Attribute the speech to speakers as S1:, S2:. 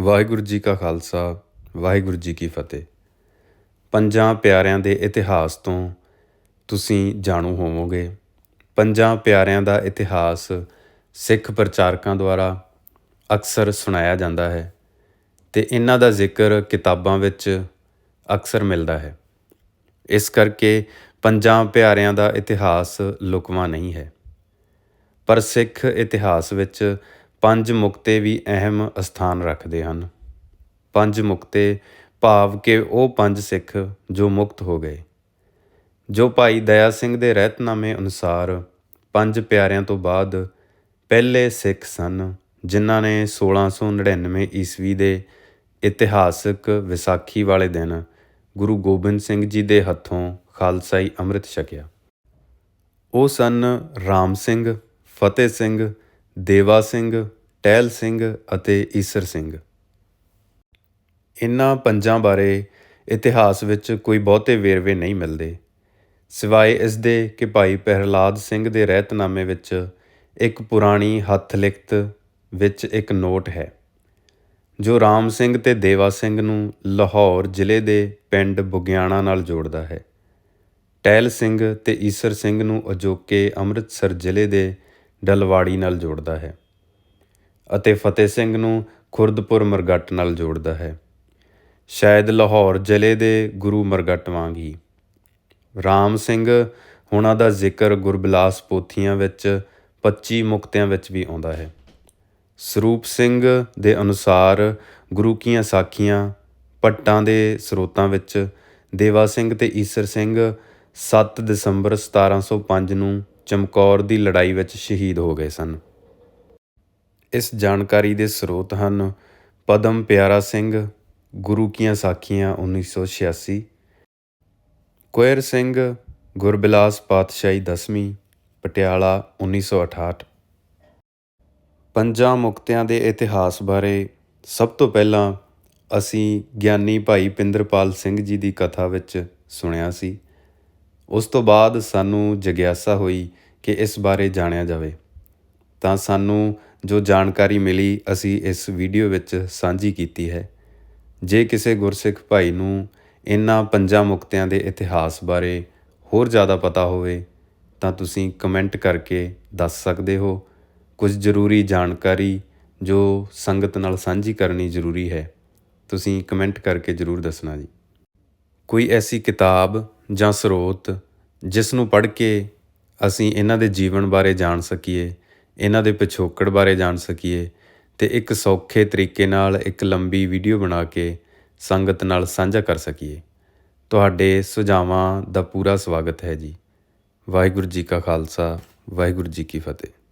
S1: ਵਾਹਿਗੁਰੂ ਜੀ ਕਾ ਖਾਲਸਾ, ਵਾਹਿਗੁਰੂ ਜੀ ਕੀ ਫਤਿਹ। ਪੰਜਾਂ ਪਿਆਰਿਆਂ ਦੇ ਇਤਿਹਾਸ ਤੋਂ ਤੁਸੀਂ ਜਾਣੂ ਹੋਵੋਗੇ। ਪੰਜਾਂ ਪਿਆਰਿਆਂ ਦਾ ਇਤਿਹਾਸ ਸਿੱਖ ਪ੍ਰਚਾਰਕਾਂ ਦੁਆਰਾ ਅਕਸਰ ਸੁਣਾਇਆ ਜਾਂਦਾ ਹੈ ਤੇ ਇਹਨਾਂ ਦਾ ਜ਼ਿਕਰ ਕਿਤਾਬਾਂ ਵਿੱਚ ਅਕਸਰ ਮਿਲਦਾ ਹੈ। ਇਸ ਕਰਕੇ ਪੰਜਾਂ ਪਿਆਰਿਆਂ ਦਾ ਇਤਿਹਾਸ ਲੁਕਵਾ ਨਹੀਂ ਹੈ। ਪਰ ਸਿੱਖ ਇਤਿਹਾਸ ਵਿੱਚ ਪੰਜ ਮੁਕਤੇ ਵੀ ਅਹਿਮ ਅਸਥਾਨ ਰੱਖਦੇ ਹਨ। ਪੰਜ ਮੁਕਤੇ ਭਾਵ ਕਿ ਉਹ ਪੰਜ ਸਿੱਖ ਜੋ ਮੁਕਤ ਹੋ ਗਏ। ਜੋ ਭਾਈ ਦਇਆ ਸਿੰਘ ਦੇ ਰਹਿਤਨਾਮੇ ਅਨੁਸਾਰ ਪੰਜ ਪਿਆਰਿਆਂ ਤੋਂ ਬਾਅਦ ਪਹਿਲੇ ਸਿੱਖ ਸਨ, ਜਿਨ੍ਹਾਂ ਨੇ 1699 ਈਸਵੀ ਦੇ ਇਤਿਹਾਸਕ ਵਿਸਾਖੀ ਵਾਲੇ ਦਿਨ ਗੁਰੂ ਗੋਬਿੰਦ ਸਿੰਘ ਜੀ ਦੇ ਹੱਥੋਂ ਖਾਲਸਾਈ ਅੰਮ੍ਰਿਤ ਛਕਿਆ। ਉਹ ਸਨ ਰਾਮ ਸਿੰਘ, ਫਤਿਹ ਸਿੰਘ ਦੇਵਾ ਸਿੰਘ, ਟਹਿਲ ਸਿੰਘ ਅਤੇ ਈਸਰ ਸਿੰਘ। ਇਨ੍ਹਾਂ ਪੰਜਾਂ ਬਾਰੇ ਇਤਿਹਾਸ ਵਿੱਚ ਕੋਈ ਬਹੁਤੇ ਵੇਰਵੇ ਨਹੀਂ ਮਿਲਦੇ। ਸਿਵਾਏ ਇਸ ਦੇ ਕਿ ਭਾਈ ਪ੍ਰਹਿਲਾਦ ਸਿੰਘ ਦੇ ਰਹਿਤਨਾਮੇ ਵਿੱਚ ਇੱਕ ਪੁਰਾਣੀ ਹੱਥ ਲਿਖਤ ਵਿੱਚ ਇੱਕ ਨੋਟ ਹੈ, ਜੋ ਰਾਮ ਸਿੰਘ ਤੇ ਦੇਵਾ ਸਿੰਘ ਨੂੰ ਲਾਹੌਰ ਜ਼ਿਲ੍ਹੇ ਦੇ ਪਿੰਡ ਬੁਗਿਆਣਾ ਨਾਲ ਜੋੜਦਾ ਹੈ। ਟਹਿਲ ਸਿੰਘ ਤੇ ਈਸਰ ਸਿੰਘ ਨੂੰ ਅਜੋਕੇ ਅੰਮ੍ਰਿਤਸਰ ਜ਼ਿਲ੍ਹੇ ਦੇ ਡਲਵਾੜੀ ਨਾਲ ਜੋੜਦਾ ਹੈ ਅਤੇ ਫਤਿਹ ਸਿੰਘ ਨੂੰ ਖੁਰਦਪੁਰ ਮਰਗੱਟ ਨਾਲ ਜੋੜਦਾ ਹੈ। ਸ਼ਾਇਦ ਲਾਹੌਰ ਜ਼ਿਲ੍ਹੇ ਦੇ ਗੁਰੂ ਮਰਗਟ ਵਾਂਗ ਹੀ। ਰਾਮ ਸਿੰਘ ਹੁਣਾਂ ਦਾ ਜ਼ਿਕਰ ਗੁਰਬਿਲਾਸ ਪੋਥੀਆਂ ਵਿੱਚ 25 ਮੁਕਤਿਆਂ ਵਿੱਚ ਵੀ ਆਉਂਦਾ ਹੈ। ਸਰੂਪ ਸਿੰਘ ਦੇ ਅਨੁਸਾਰ ਗੁਰੂ ਕੀਆਂ ਸਾਖੀਆਂ ਪੱਟਾਂ ਦੇ ਸਰੋਤਾਂ ਵਿੱਚ ਦੇਵਾ ਸਿੰਘ ਤੇ ਈਸਰ ਸਿੰਘ 7 ਦਸੰਬਰ 1705 ਨੂੰ ਚਮਕੌਰ ਦੀ ਲੜਾਈ ਵਿੱਚ ਸ਼ਹੀਦ ਹੋ ਗਏ ਸਨ। ਇਸ ਜਾਣਕਾਰੀ ਦੇ ਸਰੋਤ ਹਨ ਪਦਮ ਪਿਆਰਾ ਸਿੰਘ, ਗੁਰੂ ਕੀਆਂ ਸਾਖੀਆਂ 1986 ਕੁਇਰ ਸਿੰਘ, ਗੁਰਬਿਲਾਸ ਪਾਤਸ਼ਾਹੀ 10ਵੀਂ ਪਟਿਆਲਾ 1968 ਪੰਜਾਂ ਮੁਕਤਿਆਂ ਦੇ ਇਤਿਹਾਸ ਬਾਰੇ ਸਭ ਤੋਂ ਪਹਿਲਾਂ ਅਸੀਂ ਗਿਆਨੀ ਭਾਈ ਪਿੰਦਰਪਾਲ ਸਿੰਘ ਜੀ ਦੀ ਕਥਾ ਵਿੱਚ ਸੁਣਿਆ ਸੀ। ਉਸ ਤੋਂ ਬਾਅਦ ਸਾਨੂੰ ਜਗਿਆਸਾ ਹੋਈ ਕਿ ਇਸ ਬਾਰੇ ਜਾਣਿਆ ਜਾਵੇ। ਤਾਂ ਸਾਨੂੰ ਜੋ ਜਾਣਕਾਰੀ ਮਿਲੀ, ਅਸੀਂ ਇਸ ਵੀਡੀਓ ਵਿੱਚ ਸਾਂਝੀ ਕੀਤੀ ਹੈ। ਜੇ ਕਿਸੇ ਗੁਰਸਿੱਖ ਭਾਈ ਨੂੰ ਇਹਨਾਂ ਪੰਜਾਂ ਮੁਕਤਿਆਂ ਦੇ ਇਤਿਹਾਸ ਬਾਰੇ ਹੋਰ ਜ਼ਿਆਦਾ ਪਤਾ ਹੋਵੇ, ਤਾਂ ਤੁਸੀਂ ਕਮੈਂਟ ਕਰਕੇ ਦੱਸ ਸਕਦੇ ਹੋ। ਕੁਝ ਜ਼ਰੂਰੀ ਜਾਣਕਾਰੀ ਜੋ ਸੰਗਤ ਨਾਲ ਸਾਂਝੀ ਕਰਨੀ ਜ਼ਰੂਰੀ ਹੈ, ਤੁਸੀਂ ਕਮੈਂਟ ਕਰਕੇ ਜ਼ਰੂਰ ਦੱਸਣਾ ਜੀ। ਕੋਈ ਐਸੀ ਕਿਤਾਬ ਜਾਂ ਸਰੋਤ, ਜਿਸ ਨੂੰ ਪੜ੍ਹ ਕੇ ਅਸੀਂ ਇਹਨਾਂ ਦੇ ਜੀਵਨ ਬਾਰੇ ਜਾਣ ਸਕੀਏ, ਇਹਨਾਂ ਦੇ ਪਿਛੋਕੜ ਬਾਰੇ ਜਾਣ ਸਕੀਏ ਤੇ ਇੱਕ ਸੌਖੇ ਤਰੀਕੇ ਨਾਲ ਇੱਕ ਲੰਬੀ ਵੀਡੀਓ ਬਣਾ ਕੇ ਸੰਗਤ ਨਾਲ ਸਾਂਝਾ ਕਰ ਸਕੀਏ। ਤੁਹਾਡੇ ਸੁਝਾਵਾਂ ਦਾ ਪੂਰਾ ਸਵਾਗਤ ਹੈ ਜੀ। ਵਾਹਿਗੁਰੂ ਜੀ ਕਾ ਖਾਲਸਾ, ਵਾਹਿਗੁਰੂ ਜੀ ਕੀ ਫਤਿਹ।